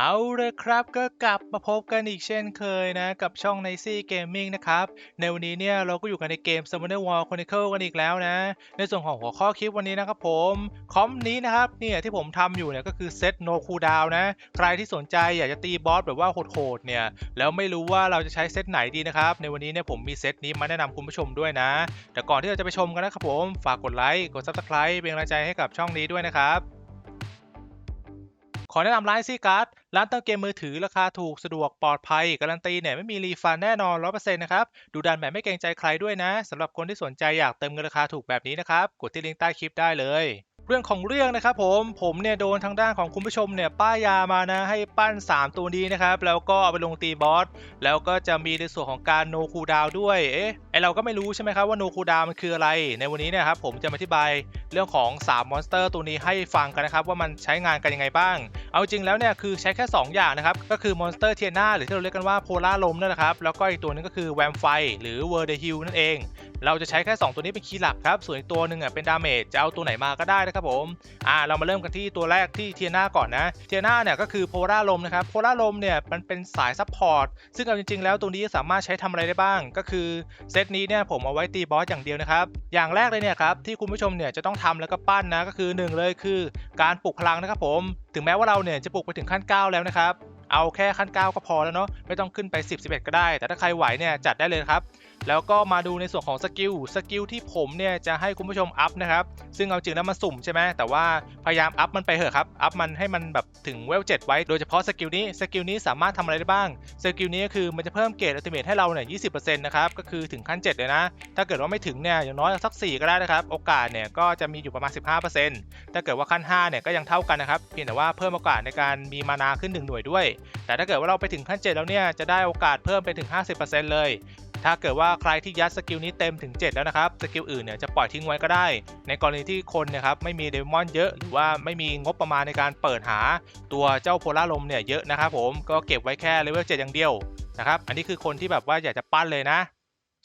เอาเลยครับก็กลับมาพบกันอีกเช่นเคยนะกับช่อง n i c y Gaming นะครับ ในวันนี้เนี่ยเราก็อยู่กันในเกม Summoner War Chronicle กันอีกแล้วนะ ในส่วนของหัวข้อคลิปวันนี้นะครับผมคอมนี้นะครับเนี่ยที่ผมทำอยู่เนี่ยก็คือเซต No Cooldown นะ ใครที่สนใจอยากจะตีบอสแบบว่าโหดๆเนี่ยแล้วไม่รู้ว่าเราจะใช้เซตไหนดีนะครับ ในวันนี้เนี่ยผมมีเซตนี้มาแนะนำคุณผู้ชมด้วยนะ แต่ก่อนที่เราจะไปชมกันนะครับผมฝากกดไลค์กด Subscribe เป็นกำลังใจให้กับช่องนี้ด้วยนะครับ ขอแนะนำร้านซีการ์ดร้านเติมเกมมือถือราคาถูกสะดวกปลอดภัย การันตีเนี่ยไม่มีรีฟันแน่นอน 100%นะครับ ดูดันแบบไม่เกรงใจใครด้วยนะสำหรับคนที่สนใจอยากเติมเงินราคาถูกแบบนี้นะครับ กดที่ลิงก์ใต้คลิปได้เลย เรื่องของเรื่องนะครับผมผมเนี่ยโดนทางด้านของคุณผู้ชมเนี่ยป้ายยามานะให้ปั้น 3 ตัวนี้นะครับ แล้วก็เอาไปลงตีบอสแล้วก็จะมีในส่วนของการโนคูดาวด้วยเอ๊ะไอเราก็ไม่รู้ใช่ไหมครับว่าโนคูดาวมันคืออะไร ในวันนี้เนี่ยครับผมจะมาอธิบายเรื่องของ 3 มอนสเตอร์ ตัวนี้ให้ฟังกันนะครับ ว่ามันใช้งานกันยังไงบ้าง เอาจริงแล้วเนี่ยคือใช้แค่ 2 อย่างนะครับ ก็คือมอนสเตอร์เทียนาหรือที่เราเรียกกันว่าโพล่าลมนั่นแหละครับแล้วก็อีกตัวนึงก็คือแวมไฟหรือเวอร์เดฮิลนั่นเอง เราจะใช้แค่ 2 ตัวนี้เป็นคีย์หลักครับส่วนอีกตัวหนึ่งอะเป็นดาเมจจะเอาตัวไหนมาก็ได้นะครับผมอ่าเรามาเริ่มกันที่ตัวแรกที่เทียนาก่อนนะเทียนาเนี่ยก็คือโพล่าลมนะครับโพล่าลมเนี่ยมันเป็นสายซัพพอร์ตซึ่งเอาจริงๆ แล้วตัวนี้สามารถใช้ทำอะไรได้บ้าง ก็คือเซตนี้เนี่ยผมเอาไว้ตีบอสอย่างเดียวนะครับอย่างแรกเลยเนี่ยครับที่คุณผู้ชมเนี่ยจะต้องทำแล้วก็ปั้นนะก็คือหนึ่งเลยคือ การปลุกพลังนะครับผมถึงแม้ว่าเราเนี่ยจะปลุกไปถึงขั้น 9 แล้วนะครับ เอาแค่ขั้น 9 ก็พอแล้วเนาะไม่ต้องขึ้นไป 10 11 ก็ได้ แต่ถ้าใครไหวเนี่ยจัดได้เลยครับ แล้วก็มาดูในส่วนของสกิลสกิลที่ผมเนี่ยจะให้คุณผู้ชมอัพนะครับ ซึ่งเอาจริงแล้วมันสุ่มใช่ไหมแต่ว่าพยายามอัพมันไปเถอะครับ อัพมันให้มันแบบถึงเวล7ไว้โดยเฉพาะสกิลนี้สกิลนี้สามารถทำอะไรได้บ้างสกิลนี้ก็คือมันจะเพิ่มเกรดอัลติเมทให้เราเนี่ย20%นะครับก็คือถึงขั้น 7 เลยนะ ถ้าเกิดว่าไม่ถึงเนี่ยอย่างน้อยสัก 4 ก็ได้นะครับโอกาสเนี่ยก็จะมีอยู่ประมาณ 15%ถ้าเกิดว่าขั้น5เนี่ยก็ยังเท่ากันนะครับเพียงแต่ว่าเพิ่มโอกาสในการมีมานาขึ้น1หน่วยด้วยแต่ถ้าเกิดว่าเราไปถึงขั้น 7 แล้วเนี่ยจะได้โอกาสเพิ่มไปถึง 50%เลย ถ้าเกิดว่าใครที่ยัดสกิลนี้เต็มถึง 7 แล้วนะครับ สกิลอื่นเนี่ยจะปล่อยทิ้งไว้ก็ได้ ในกรณีที่คนเนะครับไม่มีเดมอนเยอะ หรือว่าไม่มีงบประมาณในการเปิดหาตัวเจ้าโพล่าลมเนี่ยเยอะนะครับผมก็เก็บไว้แค่เลเวล7อย่างเดียวนะครับอันนี้คือคนที่แบบว่าอยากจะปั้นเลยนะ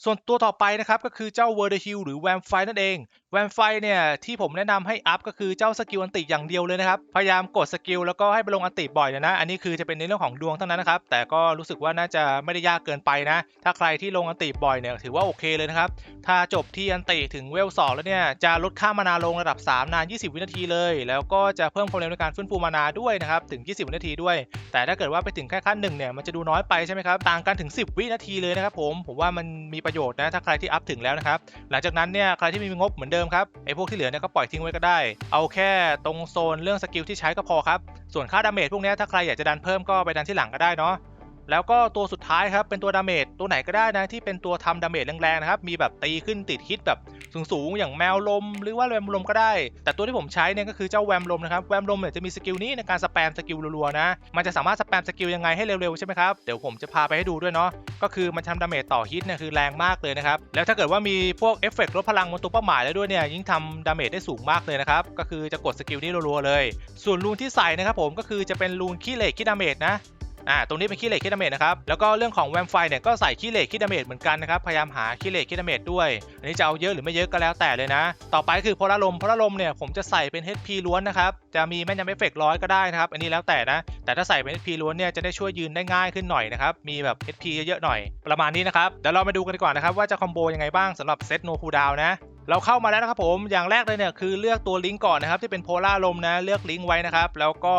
ส่วนตัวต่อไปนะครับก็คือเจ้า w o r d h i l หรือแวมไฟนั่นเอง แวมไฟเนี่ยที่ผมแนะนำให้อัพก็คือเจ้าสกิลอันติอย่างเดียวเลยนะครับ พยายามกดสกิลแล้วก็ให้ไปลงอันติบ่อยนะนะ อันนี้คือจะเป็นในเรื่องของดวงเท่านั้นนะครับ แต่ก็รู้สึกว่าน่าจะไม่ได้ยากเกินไปนะ ถ้าใครที่ลงอันติบ่อยเนี่ยถือว่าโอเคเลยนะครับ ถ้าจบที่อันติถึงเวล2แล้วเนี่ยจะลดค่ามานาลงระดับ 3 นาน 20 วินาทีเลย แล้วก็จะเพิ่มความเร็วในการฟื้นฟูมานาด้วยนะครับถึง 20 วินาทีด้วย แต่ถ้าเกิดว่าไปถึงแค่ขั้นหนึ่งเนี่ยมันจะดูน้อยไปใช่ไหมครับต่างกันถึง 10 วินาทีเลยนะครับผมผมว่ามันมีประโยชน์นะถ้าใครที่อัพถึงแล้วนะครับหลังจากนั้นเนี่ยใครที่มมีงบเหมือนเดิมครับไอ้พวกที่เหลือเนี่ยก็ปล่อยทิ้งไว้ก็ได้ เอาแค่ตรงโซนเรื่องสกิลที่ใช้ก็พอครับส่วนค่าดาเมจพวกนี้ถ้าใครอยากจะดันเพิ่มก็ไปดันที่หลังก็ได้เนาะ แล้วก็ตัวสุดท้ายครับเป็นตัวดาเมจตัวไหนก็ได้นะที่เป็นตัวทำดาเมจแรงๆนะครับมีแบบตีขึ้นติดฮิตแบบสูงๆอย่างแมวลม หรือว่าแวมลมก็ได้ แต่ตัวที่ผมใช้เนี่ยก็คือเจ้าแวมลมนะครับแวมลมเนี่ยจะมีสกิลนี้ในการสแปมสกิลรัวๆนะมันจะสามารถสแปมสกิลยังไงให้เร็วๆใช่ไหมครับเดี๋ยวผมจะพาไปให้ดูด้วยเนาะก็คือมันทำดาเมจต่อฮิตเนี่ยคือแรงมากเลยนะครับแล้วถ้าเกิดว่ามีพวกเอฟเฟกต์ลดพลังบนตัวเป้าหมายแล้วด้วยเนี่ยยิ่งทำดาเมจได้สูงมากเลยนะครับก็คือจะกดสกิลนี้รัวๆเลย ส่วนรูนที่ใส่นะครับผมก็คือจะเป็นรูนขี้เหล็กขี้ดาเมจนะ อ่าตรงนี้เป็นขี้เหล็กขี้ดาเมจนะครับแล้วก็เรื่องของแวมไฟเนี่ยก็ใส่ขี้เหล็กขี้ดาเมจเหมือนกันนะครับพยายามหาขี้เหล็กขี้ดาเมจด้วยอันนี้จะเอาเยอะหรือไม่เยอะก็แล้วแต่เลยนะ ต่อไปคือพลารมพลารมเนี่ยผมจะใส่เป็น HP ล้วนนะครับจะมีแม่นยำเอฟเฟกต์ร้อยก็ได้นะครับอันนี้แล้วแต่นะแต่ถ้าใส่เป็น HP ล้วนเนี่ยจะได้ช่วยยืนได้ง่ายขึ้นหน่อยนะครับมีแบบ HP เยอะๆหน่อย ประมาณนี้นะครับเดี๋ยวเรามาดูกันดีกว่านะครับว่าจะคอมโบยังไงบ้างสำหรับเซตโนคูดาวนะ เราเข้ามาแล้วนะครับผมอย่างแรกเลยเนี่ยคือเลือกตัวลิงก์ก่อนนะครับที่เป็นโพล่าลมนะเลือกลิงก์ไว้นะครับแล้วก็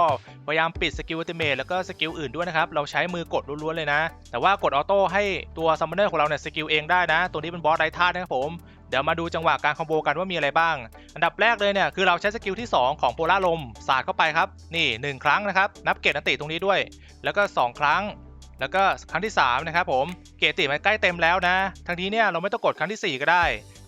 พยายามปิดสกิลอัลติเมทแล้วก็สกิลอื่นด้วยนะครับเราใช้มือกดล้วนๆเลยนะ แต่ว่ากดออโต้ให้ตัวซัมมอนเนอร์ของเราเนี่ยสกิลเองได้นะ ตัวนี้เป็นบอสไร้ธาตุนะครับผมเดี๋ยวมาดูจังหวะการคอมโบกันว่ามีอะไรบ้าง อันดับแรกเลยเนี่ยคือเราใช้สกิลที่ 2 ของโพล่าลมสาดเข้าไปครับนี่1ครั้งนะครับนับเกรดอันติตรงนี้ด้วย แล้วก็ 2 ครั้งแล้วก็ครั้งที่3นะครับผมเกติมันใกล้เต็มแล้วนะทั้งนี้เนี่ยเราไม่ต้องกดครั้งที่ 4 ก็ได้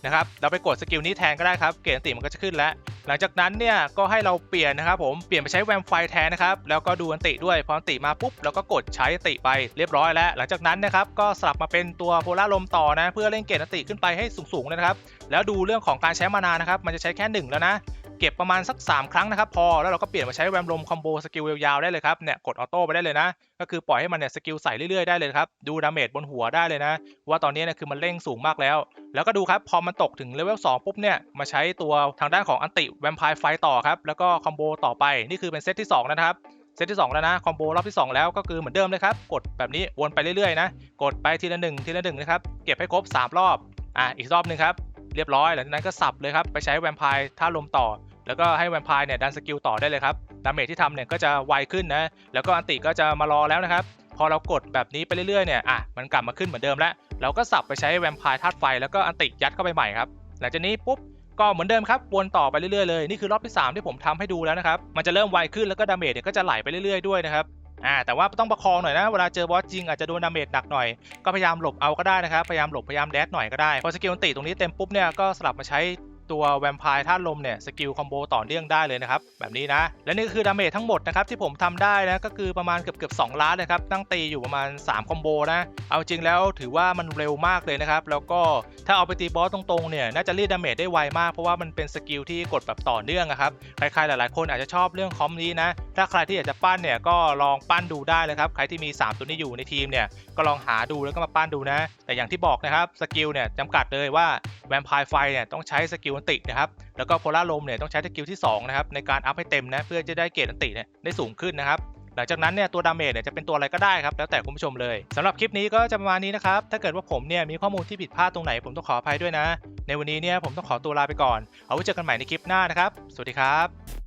นะครับ เราไปกดสกิลนี้แทนก็ได้ครับ เกรดอันติมันก็จะขึ้นแล้ว หลังจากนั้นเนี่ยก็ให้เราเปลี่ยนนะครับผม เปลี่ยนไปใช้แวมไฟแทนนะครับ แล้วก็ดูอันติด้วย พออันติมาปุ๊บเราก็กดใช้อันติไปเรียบร้อยแล้ว หลังจากนั้นนะครับก็สลับมาเป็นตัวโพล่าลมต่อนะ เพื่อเล่นเกรดอันติขึ้นไปให้สูงๆนะครับ แล้วดูเรื่องของการใช้มานานะครับ มันจะใช้แค่ 1 แล้วนะ เก็บประมาณสัก 3 ครั้งนะครับพอแล้วเราก็เปลี่ยนมาใช้แวมลมคอมโบสกิลยาวๆได้เลยครับเนี่ยกดออโต้ไปได้เลยนะ ก็คือปล่อยให้มันเนี่ยสกิลใส่เรื่อยๆได้เลยครับดูดาเมจบนหัวได้เลยนะ ว่าตอนนี้เนี่ยคือมันเร่งสูงมากแล้ว แล้วก็ดูครับพอมันตกถึงเลเวล2ปุ๊บเนี่ยมาใช้ตัวทางด้านของอันติแวมไพร์ไฟต่อครับแล้วก็คอมโบต่อไปนี่คือเป็นเซตที่2นะครับเซตที่ 2 แล้วนะ คอมโบรอบที่ 2 แล้วก็คือเหมือนเดิมเลยครับ กดแบบนี้วนไปเรื่อยๆนะ กดไปทีละหนึ่งทีละหนึ่งนะครับ เก็บให้ครบ 3 รอบ อะ อีกรอบนึงครับ เรียบร้อย หลังจากนั้นก็สับเลยครับ ไปใช้แวมไพร์ท่าลมต่อ แล้วก็ให้แวมไพร์เนี่ยดันสกิลต่อได้เลยครับดาเมจที่ทำเนี่ยก็จะไวขึ้นนะแล้วก็อันติก็จะมารอแล้วนะครับพอเรากดแบบนี้ไปเรื่อยๆเนี่ยอะมันกลับมาขึ้นเหมือนเดิมแล้วเราก็สับไปใช้แวมไพร์ธาตุไฟแล้วก็อันติยัดเข้าไปใหม่ครับหลังจากนี้ปุ๊บก็เหมือนเดิมครับวนต่อไปเรื่อยๆเลยนี่คือรอบที่ 3 ที่ผมทำให้ดูแล้วนะครับมันจะเริ่มไวขึ้นแล้วก็ดาเมจเนี่ยก็จะไหลไปเรื่อยๆด้วยนะครับอ่าแต่ว่าต้องประคองหน่อยนะเวลาเจอบอสจริงอาจจะโดนดาเมจหนักหน่อยก็พยายามหลบเอาก็ได้นะครับพยายามหลบพยายามแดดหน่อยก็ได้พอสกิลอันติตรงนี้เต็มปุ๊บเนี่ยก็สลับมาใช้ ตัวแวมไพร์ธาตุลมเนี่ยสกิลคอมโบต่อเนื่องได้เลยนะครับแบบนี้นะและนี่ก็คือดาเมจทั้งหมดนะครับที่ผมทำได้นะก็คือประมาณเกือบเกือบ2ล้านนะครับตั้งตีอยู่ประมาณ 3 คอมโบนะเอาจริงแล้วถือว่ามันเร็วมากเลยนะครับแล้วก็ถ้าเอาไปตีบอสตรงๆเนี่ยน่าจะรีดดาเมจได้ไวมาก เพราะว่ามันเป็นสกิลที่กดแบบต่อเนื่องอะครับใครๆหลายๆคนอาจจะชอบเรื่องคอมนี้นะถ้าใครที่อยากจะปั้นเนี่ยก็ลองปั้นดูได้เลยครับใครที่มี 3 ตัวนี้อยู่ในทีมเนี่ยก็ลองหาดูแล้วก็มาปั้นดูนะ แต่อย่างที่บอกนะครับสกิลเนี่ยจำกัดเลยว่า แวมไพร์ไฟเนี่ยต้องใช้สกิลอันตินะครับ แล้วก็โพล่าลมเนี่ยต้องใช้สกิลที่2นะครับในการอัพให้เต็มนะเพื่อจะได้เกรดอันติเนี่ยได้สูงขึ้นนะครับหลังจากนั้นเนี่ยตัวดาเมจเนี่ยจะเป็นตัวอะไรก็ได้ครับแล้วแต่คุณผู้ชมเลยสำหรับคลิปนี้ก็จะประมาณนี้นะครับถ้าเกิดว่าผมเนี่ยมีข้อมูลที่ผิดพลาดตรงไหนผมต้องขออภัยด้วยนะ ในวันนี้เนี่ยผมต้องขอตัวลาไปก่อน เอาไว้เจอกันใหม่ในคลิปหน้านะครับ สวัสดีครับ